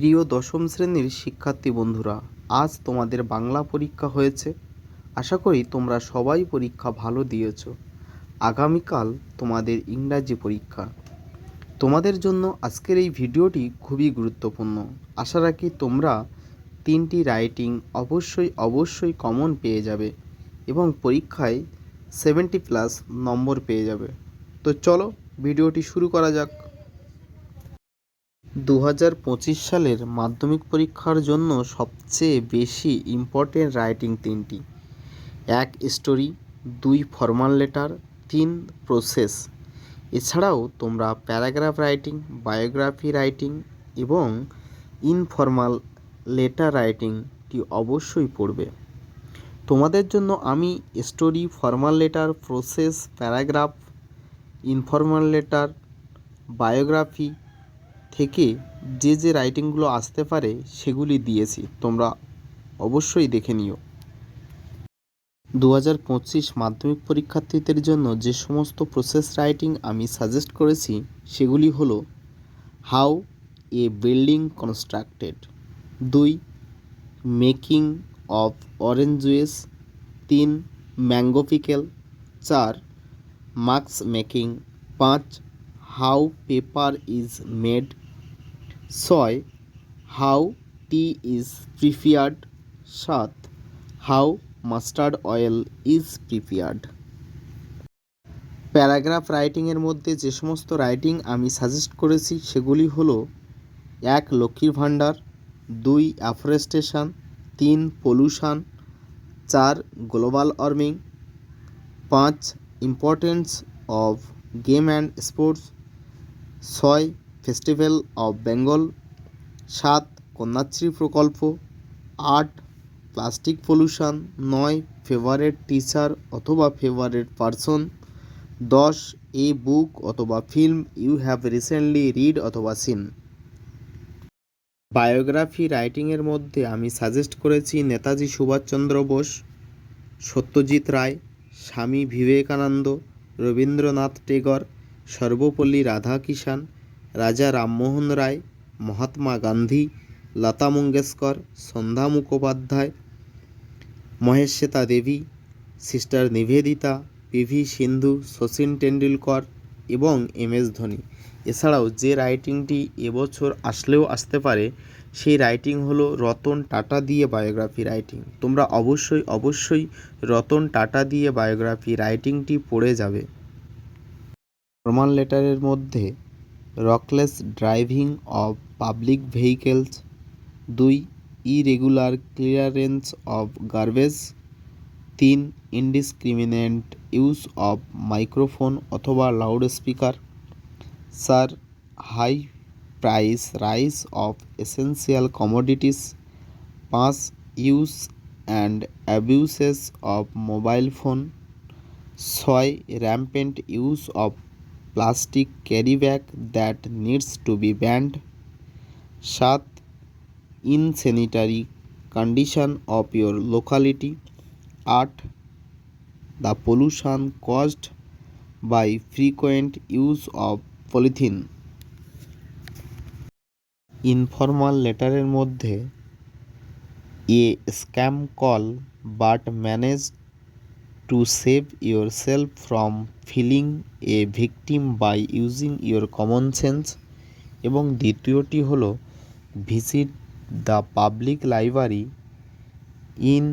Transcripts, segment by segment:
প্রিয় দশম শ্রেণির শিক্ষার্থী বন্ধুরা, আজ তোমাদের বাংলা পরীক্ষা হয়েছে। আশা করি তোমরা সবাই পরীক্ষা ভালো দিয়েছ। আগামীকাল তোমাদের ইংরাজি পরীক্ষা। তোমাদের জন্য আজকের এই ভিডিওটি খুবই গুরুত্বপূর্ণ। আশা রাখি তোমরা তিনটি রাইটিং অবশ্যই অবশ্যই কমন পেয়ে যাবে এবং পরীক্ষায় সেভেন্টি প্লাস নম্বর পেয়ে যাবে। তো চলো ভিডিওটি শুরু করা যাক। দু হাজার পঁচিশ সালের মাধ্যমিক পরীক্ষার জন্য সবচেয়ে বেশি ইম্পর্টেন্ট রাইটিং তিনটি। এক স্টোরি দুই ফর্মাল লেটার তিন প্রসেস এছাড়াও তোমরা প্যারাগ্রাফ রাইটিং বায়োগ্রাফি রাইটিং এবং ইনফর্মাল লেটার রাইটিংটি অবশ্যই পড়বে। তোমাদের জন্য আমি story formal letter process paragraph informal letter biography থেকে যে যে রাইটিংগুলো আসতে পারে সেগুলি দিয়েছি, তোমরা অবশ্যই দেখে নিও। দু হাজার পঁচিশ মাধ্যমিক পরীক্ষার্থীদের জন্য যে সমস্ত প্রসেস রাইটিং আমি সাজেস্ট করেছি, সেগুলি হলো হাউ এ বিল্ডিং কনস্ট্রাক্টেড দুই মেকিং অফ অরেঞ্জ জুয়েস তিন ম্যাঙ্গো পিকেল চার মাস্ক মেকিং পাঁচ হাউ পেপার ইজ মেড। ছয়, হাউ টি ইজ প্রিপেয়ার্ড সাত, how mustard oil is prepared paragraph রাইটিংয়ের মধ্যে যে সমস্ত রাইটিং আমি সাজেস্ট করেছি, সেগুলি হলো, এক, লক্ষ্মীর ভাণ্ডার, দুই, অ্যাফরেস্টেশন, তিন, পলিউশন, চার, গ্লোবাল ওয়ার্মিং, পাঁচ, importance of game and sports ছয় ফেস্টিভ্যাল অফ বেঙ্গল, সাত কন্যাশ্রী প্রকল্প, আট প্লাস্টিক পলিউশন, নয় ফেভারেট টিচার অথবা ফেভারেট পারসন, দশ এ বুক অথবা film you have recently read অথবা সিন। বায়োগ্রাফি রাইটিংয়ের মধ্যে আমি সাজেস্ট করেছি Netaji Subhash Chandra Bose, Satyajit Ray, Swami Vivekananda, Rabindranath Tagore Sarvepalli Radhakrishnan, Raja Rammohan Roy, Mahatma Gandhi, Lata Mangeshkar, Sandhya Mukhopadhyay, Mahasweta Devi, sister Nivedita P V Sindhu, Sachin Tendulkar এবং M S Dhoni. এছাড়াও যে রাইটিংটি এবছর আসলেও আসতে পারে, সেই রাইটিং হলো রতন টাটা দিয়ে বায়োগ্রাফি রাইটিং। তোমরা অবশ্যই অবশ্যই রতন টাটা দিয়ে বায়োগ্রাফি রাইটিংটি পড়ে যাবে। ফর্মাল লেটারের মধ্যে reckless driving of public vehicles, দুই ইরেগুলার ক্লিয়ারেন্স অফ গার্বেজ, তিন ইনডিসক্রিমিনেন্ট ইউজ অফ মাইক্রোফোন অথবা লাউড স্পিকার চার high price rise of essential commodities, পাঁচ use and abuses of mobile phone, ছয় rampant use of plastic carry bag that needs to be banned সাত insanitary condition of your locality আট the pollution caused by frequent use of polythene informal লেটারের মধ্যে a scam call but manage to save your self from feeling a victim by using your common sense এবং দ্বিতীয়টি হলো visit the public library in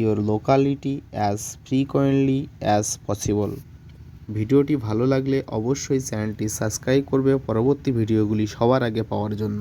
your locality as frequently as possible ভিডিওটি ভালো লাগলে অবশ্যই চ্যানেলটি subscribe করবে। পরবর্তী ভিডিওগুলি সবার আগে পাওয়ার জন্য।